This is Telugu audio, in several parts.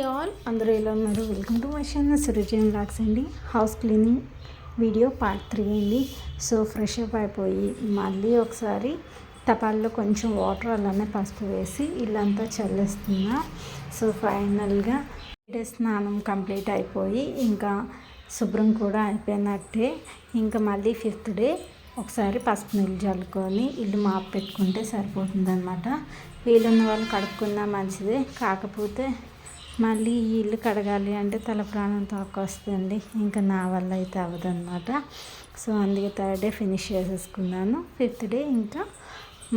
Hi all. అందరూ ఎలా ఉన్నారు? Welcome to my channel Surajan blogs అండి. House cleaning video part three అండి. సో ఫ్రెష్ అప్ అయిపోయి మళ్ళీ ఒకసారి తపాల్లో కొంచెం వాటర్ అలానే పసుపు వేసి ఇల్లంతా చల్లేస్తున్నా. సో ఫైనల్గా డే స్నానం కంప్లీట్ అయిపోయి ఇంకా శుభ్రం కూడా అయిపోయినట్టే. ఇంకా మళ్ళీ ఫిఫ్త్ డే ఒకసారి పసుపు నీళ్ళు చల్లుకొని ఇల్లు మాపు పెట్టుకుంటే సరిపోతుంది అనమాట వీలున్న వాళ్ళు కడుక్కున్నా మంచిదే కాకపోతే మళ్ళీ ఈ ఇల్లు కడగాలి అంటే తల ప్రాణం వస్తుంది ఇంకా నా వల్ల అయితే అవ్వదన్నమాట. సో అందుకే థర్డ్ డే ఫినిష్ చేసేసుకున్నాను. ఫిఫ్త్ డే ఇంకా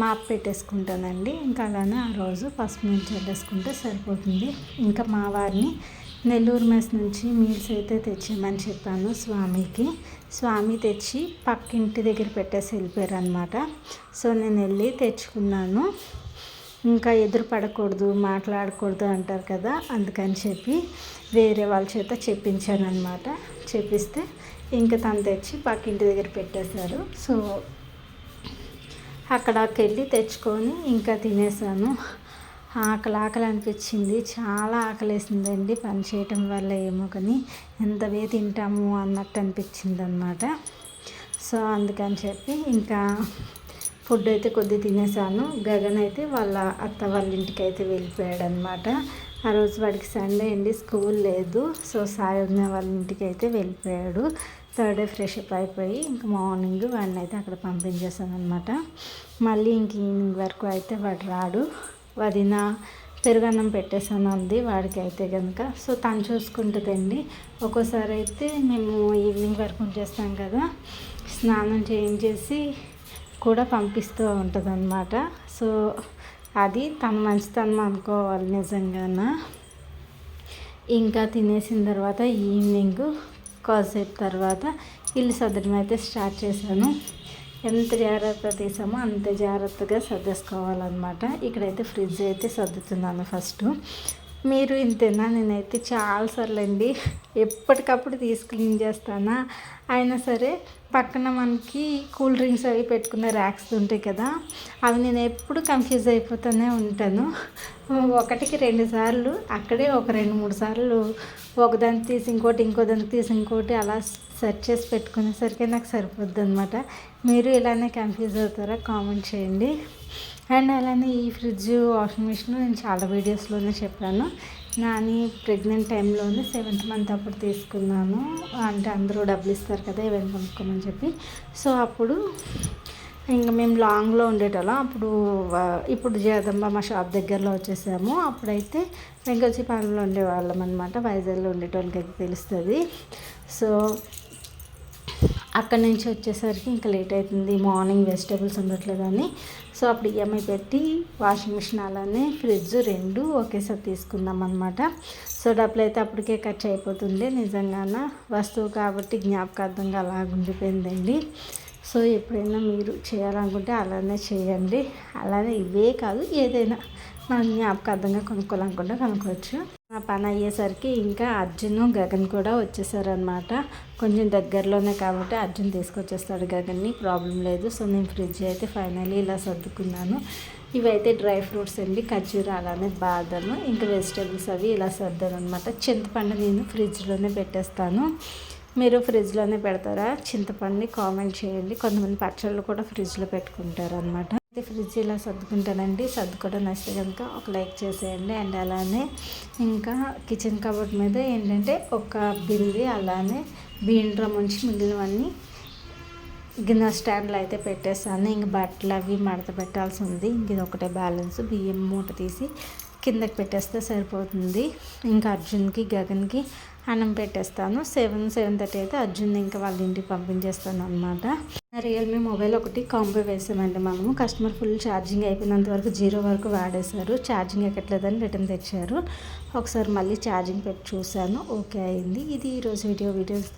మాప్ పెట్టేసుకుంటానండి. ఇంకా అలానే ఆ రోజు పసుపు నుంచి చల్లేసుకుంటే సరిపోతుంది. ఇంకా మా వారిని నెల్లూరు మెస్ నుంచి మీల్స్ అయితే తెచ్చామని చెప్పాను స్వామికి. స్వామి తెచ్చి పక్కింటి దగ్గర పెట్టేసి వెళ్ళిపోయారు అనమాట సో నేను వెళ్ళి తెచ్చుకున్నాను. ఇంకా ఎదురు పడకూడదు మాట్లాడకూడదు అంటారు కదా అందుకని చెప్పి వేరే వాళ్ళ చేత చెప్పించాను అనమాట చెప్పిస్తే ఇంకా తను తెచ్చి పక్కింటి దగ్గర పెట్టేశారు. సో అక్కడకి వెళ్ళి తెచ్చుకొని ఇంకా తినేసాను ఆకలి ఆకలి అనిపించింది. చాలా ఆకలేసిందండి పని చేయటం వల్ల ఏమో కానీ ఎంతవే తింటాము అన్నట్టు అనిపించింది అనమాట సో అందుకని చెప్పి ఇంకా ఫుడ్ అయితే కొద్ది తినేసాను. గగన్ అయితే వాళ్ళ అత్త వాళ్ళ ఇంటికి అయితే వెళ్ళిపోయాడు అనమాట ఆ రోజు వాడికి సండే అండి స్కూల్ లేదు. సో సాయి వాళ్ళ ఇంటికి అయితే వెళ్ళిపోయాడు. థర్డ్ డే ఫ్రెష్ అప్ అయిపోయి ఇంకా మార్నింగ్ వాడిని అయితే అక్కడ పంపించేసాను అనమాట మళ్ళీ ఇంక ఈవినింగ్ వరకు అయితే వాడు రాడు. వదిన పెరుగన్నం పెట్టేసాను అంది వాడికి అయితే కనుక సో తను చూసుకుంటుందండి. ఒక్కోసారి అయితే మేము ఈవినింగ్ వరకు ఉంచేస్తాం కదా. స్నానం చేయించేసి కూడా పంపిస్తూ ఉంటుందన్నమాట. సో అది తన మంచితనం అనుకోవాలి నిజంగాన? ఇంకా తినేసిన తర్వాత ఈవినింగ్ కాసేపు తర్వాత ఇల్లు సదరం అయితే స్టార్ట్ చేశాను. ఎంత జాగ్రత్త తీసామో అంత జాగ్రత్తగా సర్దేసుకోవాలన్నమాట. ఇక్కడైతే ఫ్రిడ్జ్ అయితే సర్దుతున్నాను ఫస్ట్. మీరు ఇంతేనా నేనైతే చాలాసార్లు అండి ఎప్పటికప్పుడు తీసుకుని చేస్తానా? అయినా సరే పక్కన మనకి కూల్ డ్రింక్స్ అవి పెట్టుకున్న ర్యాక్స్ ఉంటాయి కదా అవి నేను ఎప్పుడు కన్ఫ్యూజ్ అయిపోతూనే ఉంటాను. ఒకటికి రెండు సార్లు అక్కడే ఒక రెండు మూడు సార్లు ఒకదానికి తీసి ఇంకోటి ఇంకో దానికి తీసి ఇంకోటి అలా సెర్చ్ చేసి పెట్టుకునేసరికి నాకు సరిపోద్ది అనమాట మీరు ఇలానే కన్ఫ్యూజ్ అవుతారా కామెంట్ చేయండి. అండ్ అలానే ఈ ఫ్రిడ్జ్ వాషింగ్ మిషన్ నేను చాలా వీడియోస్లోనే చెప్పాను. నాని ప్రెగ్నెంట్ టైంలోనే సెవెంత్ మంత్ అప్పుడు తీసుకున్నాను. అంటే అందరూ డబ్బులు ఇస్తారు కదా ఏమైనా కొనుక్కోమని చెప్పి. సో అప్పుడు ఇంకా మేము లాంగ్లో ఉండేటోళ్ళం. అప్పుడు ఇప్పుడు జగదంబ మా షాప్ దగ్గరలో వచ్చేసాము. అప్పుడైతే వెంకటజీపాలెంలో ఉండేవాళ్ళం అనమాట వైజాగ్లో ఉండేటోళ్ళకి తెలుస్తుంది. సో అక్కడి నుంచి వచ్చేసరికి ఇంకా లేట్ అవుతుంది. మార్నింగ్ వెజిటేబుల్స్ ఉండట్లేదని సో అప్పుడు ఈఎంఐ పెట్టి వాషింగ్ మిషన్ అలానే ఫ్రిడ్జ్ రెండు ఒకేసారి తీసుకుందాం అనమాట సో డబ్బులు అయితే అప్పటికే ఖర్చు అయిపోతుంది నిజంగాన. వస్తువు కాబట్టి జ్ఞాపకార్థంగా అలా ఉండిపోయిందండి. సో ఎప్పుడైనా మీరు చేయాలనుకుంటే అలానే చేయండి. అలానే ఇవే కాదు ఏదైనా మనం జ్ఞాపకార్థంగా కొనుక్కోవాలనుకుంటే కొనుక్కోవచ్చు. ఆ పని అయ్యేసరికి ఇంకా అర్జున్ గగన్ కూడా వచ్చేసారనమాట కొంచెం దగ్గరలోనే కాబట్టి అర్జున్ తీసుకొచ్చేస్తాడు గగన్ని ప్రాబ్లం లేదు. సో నేను ఫ్రిడ్జ్ అయితే ఫైనల్లీ ఇలా సర్దుకున్నాను. ఇవైతే డ్రై ఫ్రూట్స్ అండి. ఖర్జూర అలానే బాదము ఇంకా వెజిటేబుల్స్ అవి ఇలా సర్దాను అనమాట చింతపండు నేను ఫ్రిడ్జ్లోనే పెట్టేస్తాను. మీరు ఫ్రిడ్జ్లోనే పెడతారా? చింతపండుని కామెంట్ చేయండి. కొంతమంది పచ్చళ్ళు కూడా ఫ్రిడ్జ్లో పెట్టుకుంటారు అనమాట అయితే ఫ్రిడ్జ్ ఇలా సర్దుకుంటానండి. సర్దుకోవడం నచ్చితే కనుక ఒక లైక్ చేసేయండి. అండ్ అలానే ఇంకా కిచెన్ కబోర్డ్ మీద ఏంటంటే ఒక బింది అలానే బీన్ డ్రమ్ ఉంచి మిగిలినవన్నీ గిన్నె స్టాండ్లో అయితే పెట్టేస్తాను. ఇంక బట్టలు అవి మడత పెట్టాల్సి ఉంది. ఇంక ఇది ఒకటే బ్యాలెన్స్. బియ్యం మూట తీసి కిందకి పెట్టేస్తే సరిపోతుంది. ఇంకా అర్జున్కి గగన్కి అన్నం పెట్టేస్తాను. సెవెన్ సెవెన్ థర్టీ అయితే అర్జున్ ఇంకా వాళ్ళ ఇంటికి పంపించేస్తాను అనమాట రియల్మీ మొబైల్ ఒకటి కాంబో వేసామండి మనము. కస్టమర్ ఫుల్ ఛార్జింగ్ అయిపోయినంత వరకు జీరో వరకు వాడేశారు. ఛార్జింగ్ ఎక్కట్లేదని రిటర్న్ తెచ్చారు. ఒకసారి మళ్ళీ ఛార్జింగ్ పెట్టి చూశాను. ఓకే అయింది. ఇది ఈరోజు వీడియో వీడియోస్